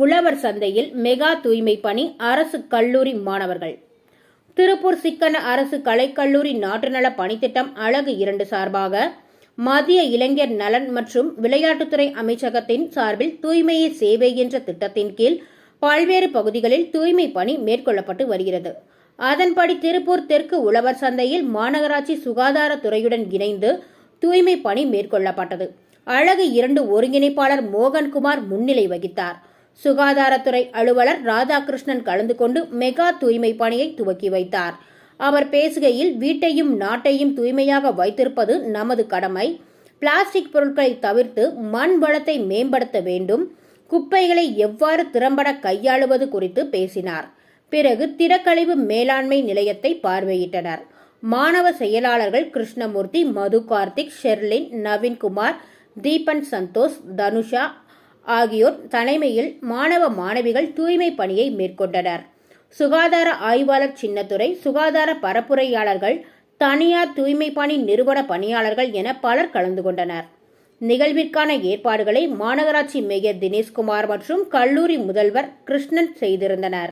உழவர் சந்தையில் மெகா தூய்மை பணி அரசு கல்லூரி மாணவர்கள். திருப்பூர் சிக்கன அரசு கலைக்கல்லூரி நாட்டுநல பணித்திட்டம் அழகு இரண்டு சார்பாக மத்திய இளைஞர் நலன் மற்றும் விளையாட்டுத்துறை அமைச்சகத்தின் சார்பில் தூய்மையே சேவை என்ற திட்டத்தின் கீழ் பல்வேறு பகுதிகளில் தூய்மை பணி மேற்கொள்ளப்பட்டு வருகிறது. அதன்படி திருப்பூர் தெற்கு உழவர் சந்தையில் மாநகராட்சி சுகாதாரத்துறையுடன் இணைந்து தூய்மை பணி மேற்கொள்ளப்பட்டது. அழகு இரண்டு ஒருங்கிணைப்பாளர் மோகன்குமார் முன்னிலை வகித்தார். சுகாதாரத்துறை அலுவலர் ராதாகிருஷ்ணன் கலந்து கொண்டு மெகா தூய்மை பணியை துவக்கி வைத்தார். அவர் பேசுகையில் வீட்டையும் நாட்டையும் தூய்மையாக வைத்திருப்பது நமது கடமை. பிளாஸ்டிக் பொருட்களை தவிர்த்து மண் வளத்தை மேம்படுத்த வேண்டும். குப்பைகளை எவ்வாறு திறம்பட கையாளுவது குறித்து பேசினார். பிறகு திடக்கழிவு மேலாண்மை நிலையத்தை பார்வையிட்டனர். மாணவ செயலாளர்கள் கிருஷ்ணமூர்த்தி மது கார்த்திக் ஷெர்லின் நவீன்குமார் தீபன் சந்தோஷ் தனுஷா ஆகியோர் தலைமையில் மாணவ மாணவிகள் தூய்மை பணியை மேற்கொண்டனர். சுகாதார ஆய்வாளர் சின்னத்துறை சுகாதார பரப்புரையாளர்கள் தனியார் தூய்மை பணி நிறுவன பணியாளர்கள் என பலர் கலந்து கொண்டனர். நிகழ்விற்கான ஏற்பாடுகளை மாநகராட்சி மேயர் தினேஷ்குமார் மற்றும் கல்லூரி முதல்வர் கிருஷ்ணன் செய்திருந்தனர்.